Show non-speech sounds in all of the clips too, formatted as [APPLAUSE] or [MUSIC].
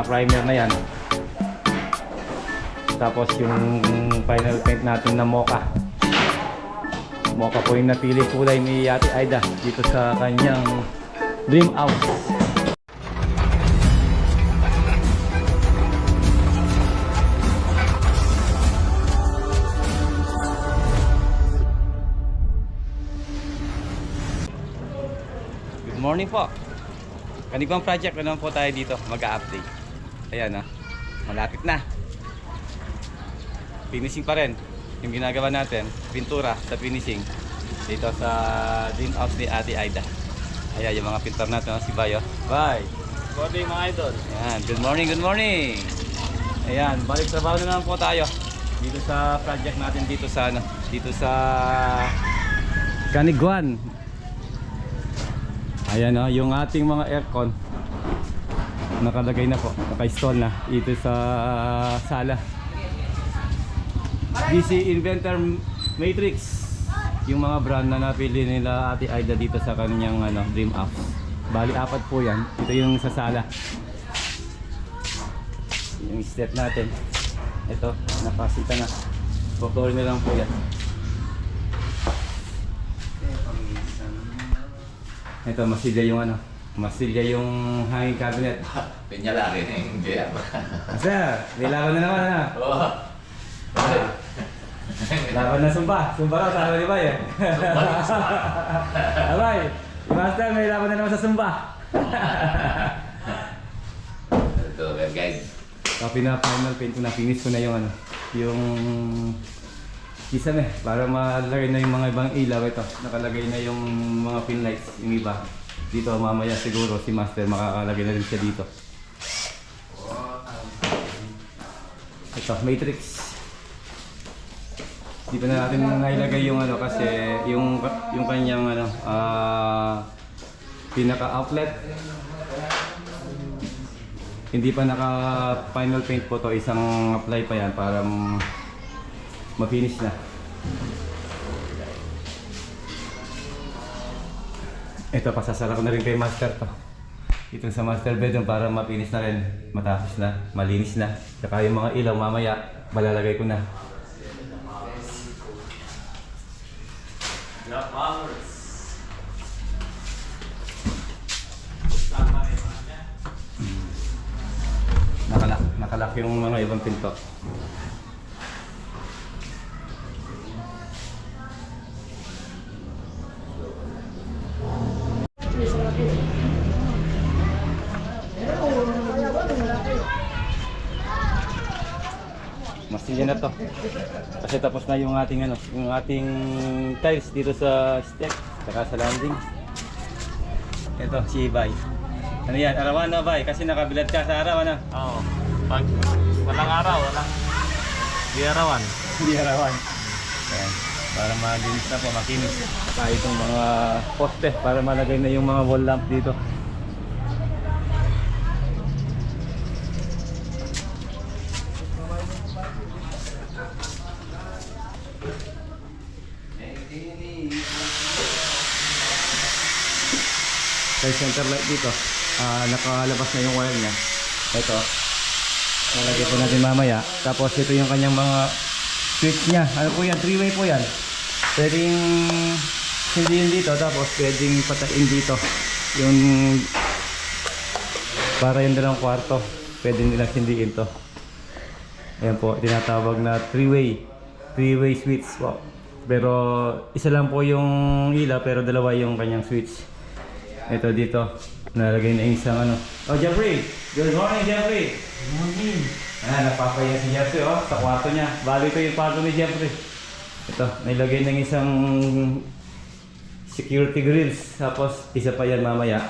primer na yan. Tapos yung final paint natin na mocha. Mocha po yung napili kulay ni Ate Aida dito sa kanyang dream house. Good morning po. Kanibang project naman po tayo dito mag-update. Ayan ah, malapit na. Finishing pa rin yung ginagawa natin, pintura sa finishing dito sa dream house ni Ate Aida. Ayan yung mga pintor natin, oh, si Bayo. Bye! Morning mga idol. Ayan, good morning, good morning! Ayan, balik trabaho na naman po tayo dito sa project natin dito sa ano, dito sa Caniguan. Ayan oh, yung ating mga aircon nakalagay na po, naka-install na dito sa sala. DC Inventor Matrix yung mga brand na napili nila Ate Aida dito sa kanyang ano, Dream Apps. Bali apat po yan. Ito yung sa sala. Yung step natin. Ito, nakasita na. Puplorin na lang po yan. Ito, masilya yung ano. Masilya yung hanging cabinet. Pinyala rin eh, hindi ah. Sir, may laban na naman ha. Oo. Laban na sumba. Sumba raw, sabi ni Bay eh. Abay, Master, may laban na naman sa sumba. [LAUGHS] Ito, guys. Copy na final paint ko na, finish ko na yung ano, yung isa na eh, para malagay na yung mga ibang ilaw ito. Nakalagay na yung mga pin lights, yung iba. Dito mamaya siguro si Master makakalagay na rin siya dito. Ito, matrix. Dito na natin nailagay yung ano kasi yung yung kanyang ano ah pinaka outlet hindi pa naka final paint po to isang apply pa yan para ma-finish na ito pasasara ko na rin kay master to. Ito sa master bedroom para ma-finish na rin. Matapos na, malinis na. Saka yung mga ilaw mamaya malalagay ko na. Nakalak, nakalak yung mga ibang pinto Mastilya na to. Kasi tapos na yung ating ano, yung ating tiles dito sa step, saka sa landing. Ito si Bay. Ano yan? Arawan na Bay kasi nakabilad ka sa arawan na. Oo. Pag walang araw, walang di arawan. Hindi arawan. Ayan. Para malinis na po, makinis. Saka itong mga poste para malagay na yung mga wall lamp dito. Kay center light dito, ah nakalabas na yung wire niya. Ito, Nalagay po natin mamaya. Tapos ito yung kanyang mga switch niya. Ano po yan? Three-way po yan. Pwedeng hindiin dito. Tapos pwedeng patayin dito. Yung para yung dalawang kwarto. Pwede nilang hindiin to. Ayan po. Tinatawag na three-way. Three-way switch po. Pero isa lang po yung ilaw pero dalawa yung kanyang switch. Ito dito. Nalagay na yung isang ano. Oh, Jeffrey! Good morning, Jeffrey! Good morning! Ah, napapaya si Jeffrey oh, sa kwarto niya. Bali ito yung kwarto ni Jeffrey. Ito, nilagay ng isang security grills. Tapos, isa pa yan mamaya.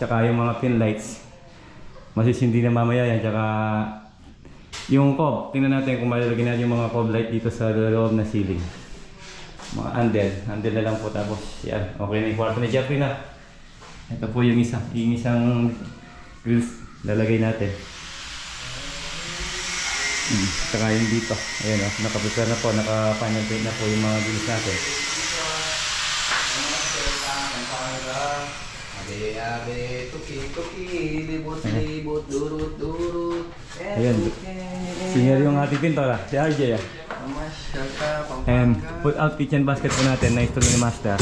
Tsaka yung mga pin lights. Masisindi na mamaya yan. Tsaka yung cob. Tingnan natin kung malalagay natin yung mga cob light dito sa loob na ceiling. Mga andel. Andel na lang po. Tapos, yan. Okay na yung kwarto ni Jeffrey na. Ito po yung isa, yung isang grills lalagay natin. Hmm, saka yung dito. Ayan o, oh, nakaprepare na po, naka-final paint na po yung mga grills natin. Abe, abe, tuki, tuki, libot, libot, durut, durut. Ayan. Senior yung ating pintor ah, si RJ ah. Pampanga. put out kitchen basket po natin na install ni Master.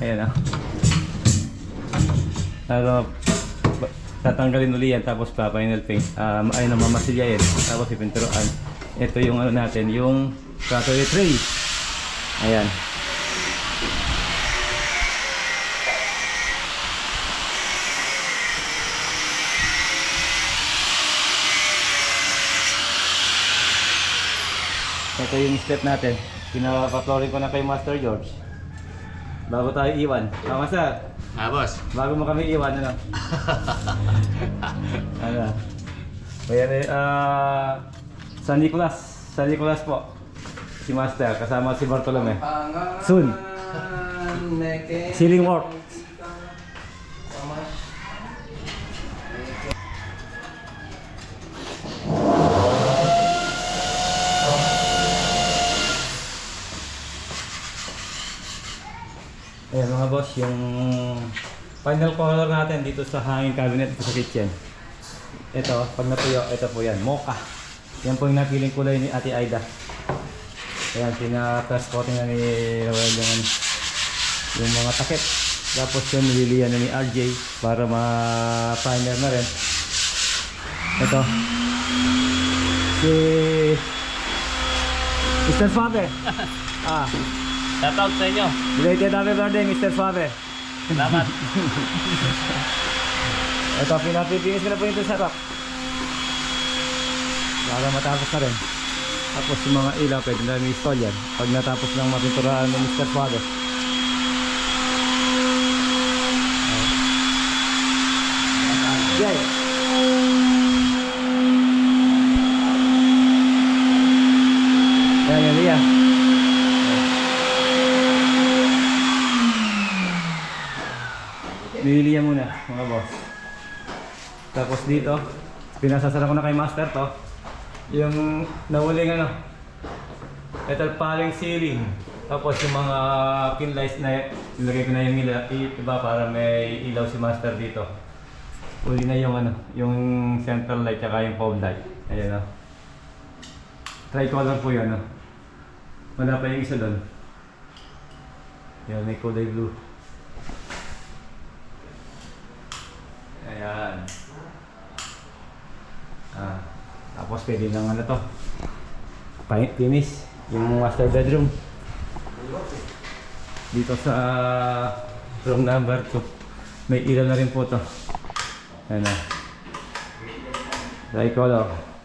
Ayan ah. Pero ba- tatanggalin uli yan tapos pa final paint. Um, ay na mamasilyain tapos ipinturoan. Ito yung ano natin, yung cutlery tray. Ayan. Ito yung step natin. Pinapaplorin ko na kay Master George. Bago tayo iwan. Tama sa? Ah, boss. Bago mo kami iwan, ano? [LAUGHS] ano? Ayan eh, ah... San Nicolas. San Nicolas po. Si Master, kasama si Bartolome. Soon. Ceiling work. Ayan mga boss, yung final color natin dito sa hanging cabinet sa kitchen. Ito, pag natuyo, ito po yan, mocha. Yan po yung napiling kulay ni Ate Aida. Ayan, pina-press coating na ni Roel yung, ano, yung mga takip. Tapos yun, nililiyan na ni RJ para ma-primer na rin. Ito. Si... Mr. Suave. [LAUGHS] ah, Shoutout sa inyo. belated happy birthday, Mr. Suave. Salamat. [LAUGHS] Ito, pinapipinis ko na po sa rock. Para matapos na rin. Tapos yung mga ilaw, pwede na install yan. Pag natapos ng mapinturahan ng Mr. Father. Yay! Yan, yan, yan. Bibili yan muna, mga boss. Tapos dito, pinasasara ko na kay Master to. Yung nahuling ano, ito paling ceiling. Tapos yung mga pin lights na nilagay ko na yung ila, iba para may ilaw si Master dito. Uli na yung ano, yung central light tsaka yung pole light. Ayan o. Tricolor po yun o. Wala pa yung isa doon. Yan, may kulay blue. Ayan. Ah, tapos pwede nang ano to. Finish. Yung master bedroom. Dito sa room number 2. May ilaw na rin po to. Ano. Tricolor.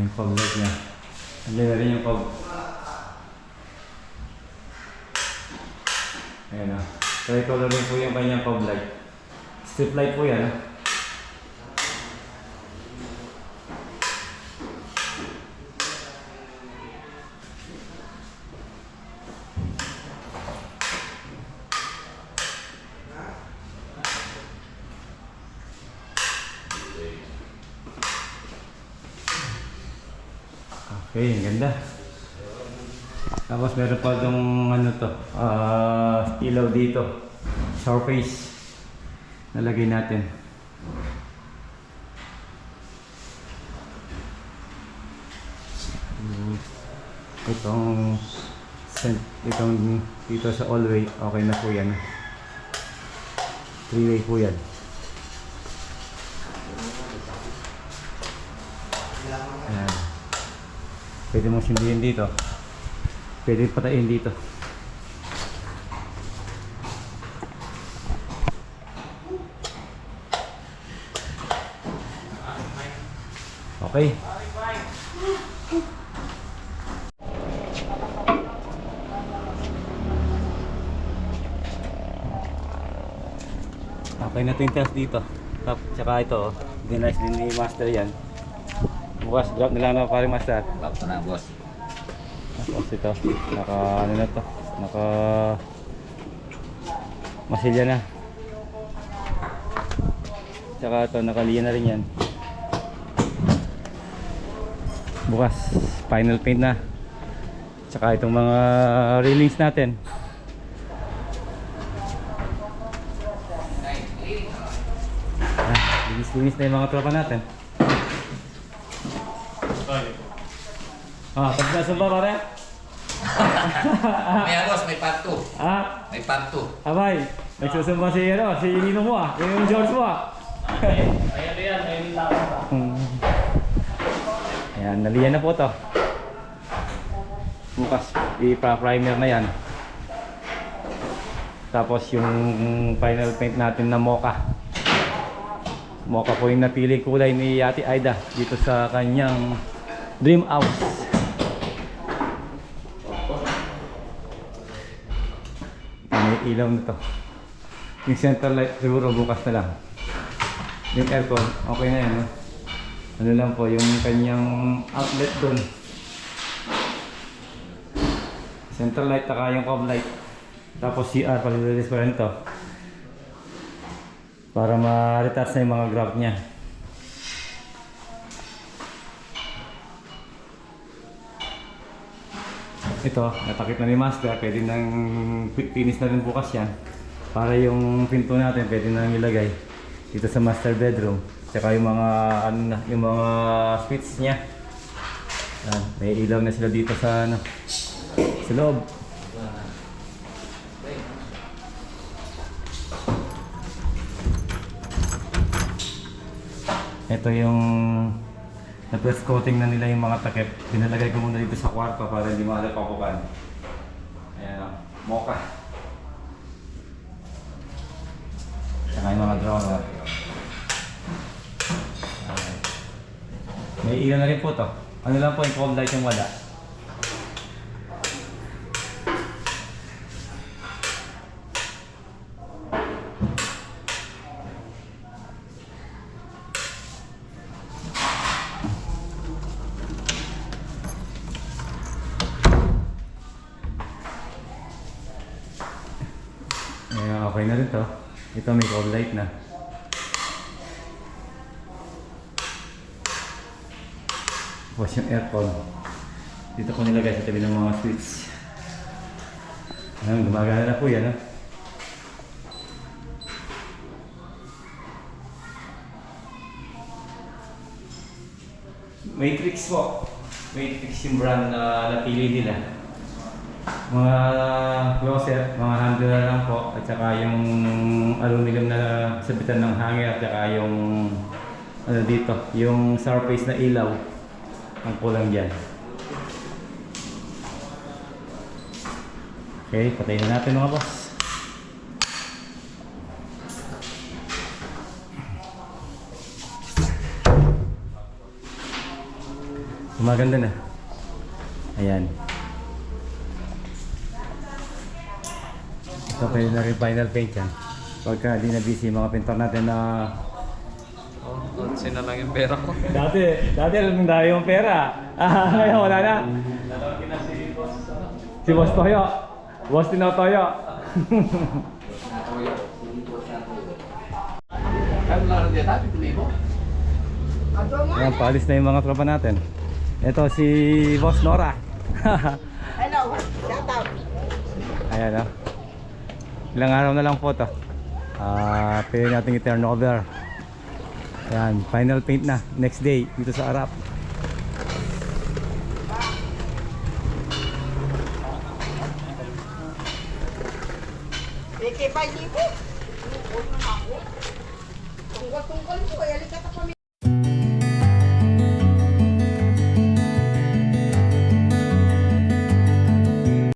Ay, yung pog light niya. Andiyan na rin yung pog. Ayan o. Tricolor rin po yung kanyang pog light. Strip light po yan. ah. Okay, ang ganda. Tapos meron pa itong ano to, ah, ilaw dito. Surface. Nalagay natin. Itong itong dito sa all-way, okay na po yan. Three-way po yan. Ayan. Pwede mong sindihin dito. Pwede patayin dito. Okay. Okay na ito yung test dito. Tap, tsaka ito, oh. dinice din ni Master yan. Bukas, drop nila na pare Master. Bak na, boss. Tapos ito, naka ano na to, naka Masilya na. Tsaka ito, nakaliya na rin yan. Bukas, final paint na. Tsaka itong mga railings natin. Ah, Linis-linis na yung mga tropa natin. Ah, tapos na sumba pare? May agos, may part 2. Ah, May part 2. abay. Nagsusumba si ano, si Nino mo ah. Yung George mo ah. Ayan yan, ayun yung tapos pa. Hmm. Ayan, naliyan na po to. Bukas, ipa-primer na yan. Tapos yung final paint natin na mocha. Mocha po yung napili kulay ni Ate Aida dito sa kanyang dream house. May ilaw na to. Yung center light siguro bukas na lang. Yung aircon, okay na yan. No? Ano lang po, yung kanyang outlet doon. Center light, taka yung cob light. Tapos CR, palililis pa rin to. Para ma-retouch na yung mga grab niya. Ito, natakip na ni Master. Pwede nang finish na rin bukas yan. Para yung pinto natin, pwede nang ilagay dito sa master bedroom. Tsaka yung mga, ano na, yung mga switch niya. Yan, may ilaw na sila dito sa, ano, sa loob. Ito yung na-press coating na nila yung mga takip. Pinalagay ko muna dito sa kwarto para hindi makalapakukan. Ayan o, mocha. Saka yung mga drawer. Okay. May ilaw na rin po to. Ano lang po yung cold light yung wala. Tapos yung aircon. Dito ko nilagay sa tabi ng mga switch. Ayan, gumagana na po yan. ah. Matrix po. Matrix yung brand na napili nila. Mga closet, mga handle na lang po. At saka yung aluminum na sabitan ng hanger. At saka yung ano dito, yung surface na ilaw. Ang kulang dyan. Okay, patayin na natin mga boss. Gumaganda na. Ayan. Ito pwede na rin final paint yan. Pagka di na busy mga pintor natin na Oh, kotse na lang yung pera ko. Dati, dati alam tayo yung pera. [LAUGHS] Ah, ngayon wala na. Dalawang na si boss. ano? Si Boss Toyo. Boss Tino Toyo. Natoyo. Lang dyan? Happy tulibo? Ayan, paalis na yung mga tropa natin. Ito si Boss Nora. Hello, shout out. Ayan o. Ilang araw na lang po to. Ah, pwede natin i-turn over. Ayan, final paint na. Next day, dito sa Arap.